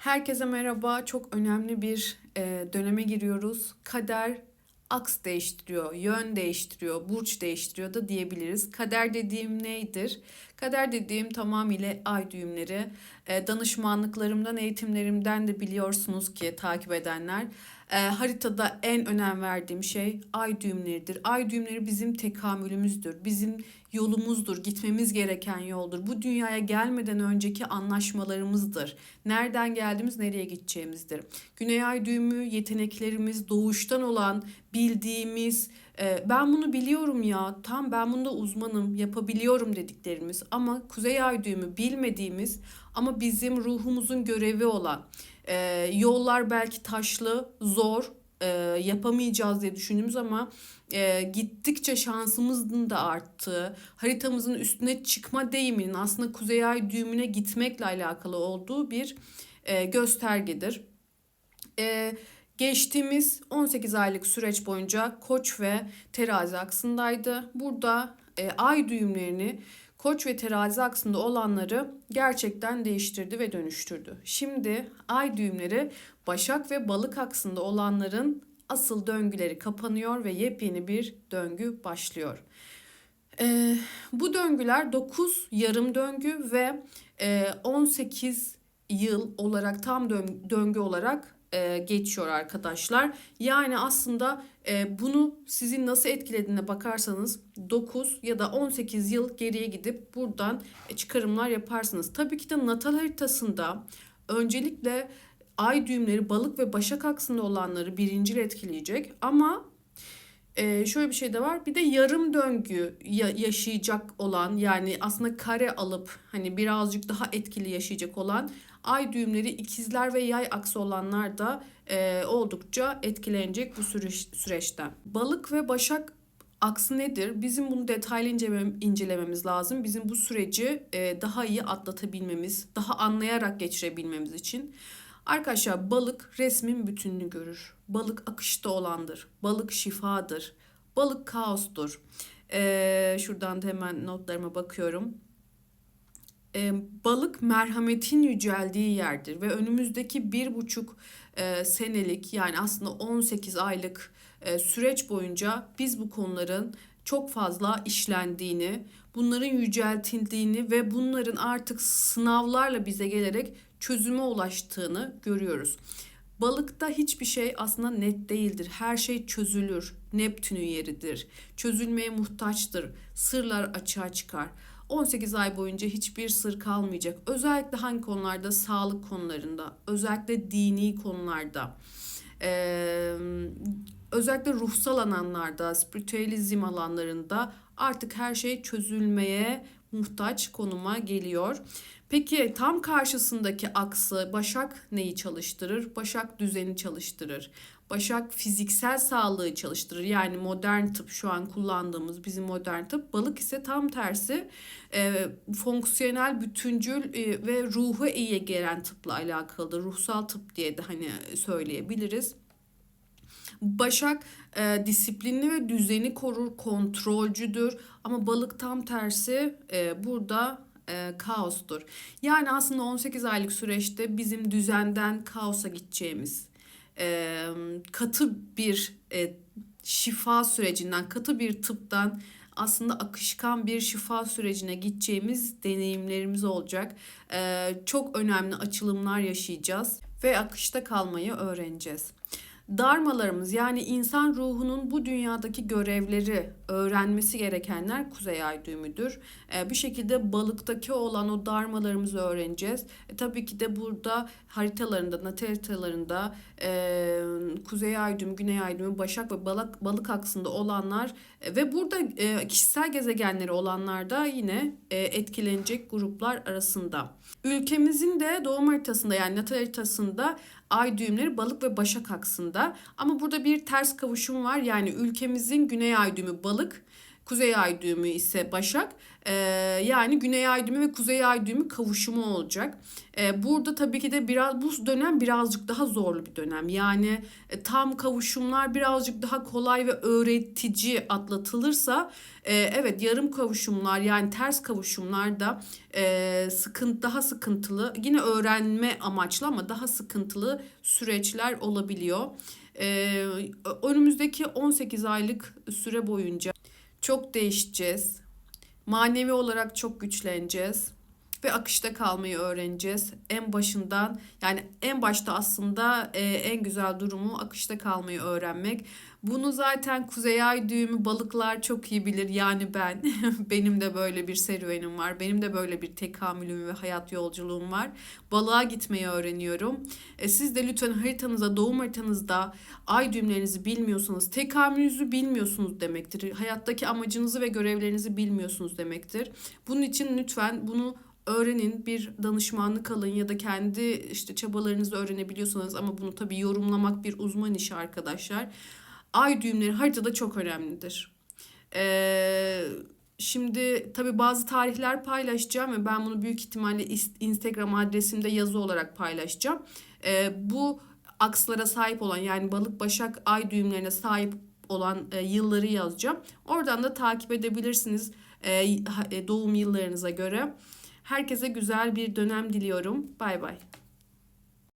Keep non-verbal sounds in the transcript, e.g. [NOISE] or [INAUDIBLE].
Herkese merhaba. Çok önemli bir e, döneme giriyoruz. Kader aks değiştiriyor, yön değiştiriyor, burç değiştiriyor da diyebiliriz. Kader dediğim neydir? Kader dediğim tamamıyla ay düğümleri. E, danışmanlıklarımdan, eğitimlerimden de biliyorsunuz ki takip edenler. E, haritada en önem verdiğim şey ay düğümleridir. Ay düğümleri bizim tekamülümüzdür. Bizim yolumuzdur. Gitmemiz gereken yoldur. Bu dünyaya gelmeden önceki anlaşmalarımızdır. Nereden geldiğimiz, nereye gideceğimizdir. Güney ay düğümü yeteneklerimiz, doğuştan olan bildiğimiz, e, ben bunu biliyorum ya, tam ben bunda uzmanım, yapabiliyorum dediklerimiz ama kuzey ay düğümü bilmediğimiz ama bizim ruhumuzun görevi olan e, yollar belki taşlı, zor, e, yapamayacağız diye düşündüğümüz ama e, gittikçe şansımızın da arttığı, haritamızın üstüne çıkma deyiminin aslında kuzey ay düğümüne gitmekle alakalı olduğu bir e, göstergedir. E, geçtiğimiz 18 aylık süreç boyunca Koç ve Terazi aksındaydı. Burada e, ay düğümlerini Koç ve terazi aksında olanları gerçekten değiştirdi ve dönüştürdü. Şimdi ay düğümleri Başak ve Balık aksında olanların asıl döngüleri kapanıyor ve yepyeni bir döngü başlıyor. Ee, bu döngüler 9 yarım döngü ve e, 18 yıl olarak tam döngü olarak e, geçiyor arkadaşlar. Yani aslında e, bunu sizin nasıl etkilediğine bakarsanız 9 ya da 18 yıl geriye gidip buradan e, çıkarımlar yaparsınız. Tabii ki de natal haritasında öncelikle ay düğümleri balık ve başak aksında olanları birincil etkileyecek ama ee, şöyle bir şey de var. Bir de yarım döngü ya- yaşayacak olan yani aslında kare alıp hani birazcık daha etkili yaşayacak olan ay düğümleri ikizler ve yay aksı olanlar da e, oldukça etkilenecek bu süreç, süreçten. Balık ve başak aksı nedir? Bizim bunu detaylı incelemem, incelememiz lazım. Bizim bu süreci e, daha iyi atlatabilmemiz, daha anlayarak geçirebilmemiz için. Arkadaşlar balık resmin bütününü görür. Balık akışta olandır. Balık şifadır. Balık kaostur. Ee, şuradan da hemen notlarıma bakıyorum. Ee, balık merhametin yüceldiği yerdir ve önümüzdeki bir buçuk e, senelik yani aslında 18 aylık e, süreç boyunca biz bu konuların çok fazla işlendiğini, bunların yüceltildiğini ve bunların artık sınavlarla bize gelerek çözüme ulaştığını görüyoruz. Balıkta hiçbir şey aslında net değildir. Her şey çözülür. Neptün'ün yeridir. Çözülmeye muhtaçtır. Sırlar açığa çıkar. 18 ay boyunca hiçbir sır kalmayacak. Özellikle hangi konularda? Sağlık konularında, özellikle dini konularda. Ee, özellikle ruhsal alanlarda, spiritüalizm alanlarında artık her şey çözülmeye muhtaç konuma geliyor. Peki tam karşısındaki aksı Başak neyi çalıştırır? Başak düzeni çalıştırır. Başak fiziksel sağlığı çalıştırır. Yani modern tıp şu an kullandığımız bizim modern tıp. Balık ise tam tersi e, fonksiyonel, bütüncül e, ve ruhu iyiye gelen tıpla alakalıdır. Ruhsal tıp diye de hani söyleyebiliriz. Başak e, disiplinli ve düzeni korur, kontrolcüdür. Ama balık tam tersi e, burada e, kaostur. Yani aslında 18 aylık süreçte bizim düzenden kaosa gideceğimiz, e, katı bir e, şifa sürecinden, katı bir tıptan aslında akışkan bir şifa sürecine gideceğimiz deneyimlerimiz olacak. E, çok önemli açılımlar yaşayacağız ve akışta kalmayı öğreneceğiz. Darmalarımız yani insan ruhunun bu dünyadaki görevleri öğrenmesi gerekenler kuzey ay düğümüdür. E, bir şekilde balıktaki olan o darmalarımızı öğreneceğiz. E, tabii ki de burada haritalarında, natal haritalarında e, kuzey ay düğümü, güney ay düğümü, başak ve balık, balık aksında olanlar e, ve burada e, kişisel gezegenleri olanlar da yine e, etkilenecek gruplar arasında. Ülkemizin de doğum haritasında yani natal haritasında ay düğümleri balık ve başak aksında. Ama burada bir ters kavuşum var. Yani ülkemizin güney ay düğümü balık, Kuzey ay düğümü ise Başak. Ee, yani Güney ay düğümü ve Kuzey ay düğümü kavuşumu olacak. Ee, burada tabii ki de biraz bu dönem birazcık daha zorlu bir dönem. Yani e, tam kavuşumlar birazcık daha kolay ve öğretici atlatılırsa e, evet yarım kavuşumlar yani ters kavuşumlar da e, sıkıntı daha sıkıntılı yine öğrenme amaçlı ama daha sıkıntılı süreçler olabiliyor. E, önümüzdeki 18 aylık süre boyunca çok değişeceğiz. Manevi olarak çok güçleneceğiz ve akışta kalmayı öğreneceğiz. En başından yani en başta aslında e, en güzel durumu akışta kalmayı öğrenmek. Bunu zaten Kuzey Ay düğümü balıklar çok iyi bilir. Yani ben [LAUGHS] benim de böyle bir serüvenim var. Benim de böyle bir tekamülüm ve hayat yolculuğum var. Balığa gitmeyi öğreniyorum. E, siz de lütfen haritanızda, doğum haritanızda ay düğümlerinizi bilmiyorsanız, tekamülünüzü bilmiyorsunuz demektir. Hayattaki amacınızı ve görevlerinizi bilmiyorsunuz demektir. Bunun için lütfen bunu öğrenin, bir danışmanlık alın ya da kendi işte çabalarınızı öğrenebiliyorsanız ama bunu tabii yorumlamak bir uzman işi arkadaşlar. Ay düğümleri haritada çok önemlidir. Ee, şimdi tabii bazı tarihler paylaşacağım ve ben bunu büyük ihtimalle Instagram adresimde yazı olarak paylaşacağım. Ee, bu akslara sahip olan yani balık başak ay düğümlerine sahip olan e, yılları yazacağım. Oradan da takip edebilirsiniz e, e, doğum yıllarınıza göre. Herkese güzel bir dönem diliyorum. Bay bay.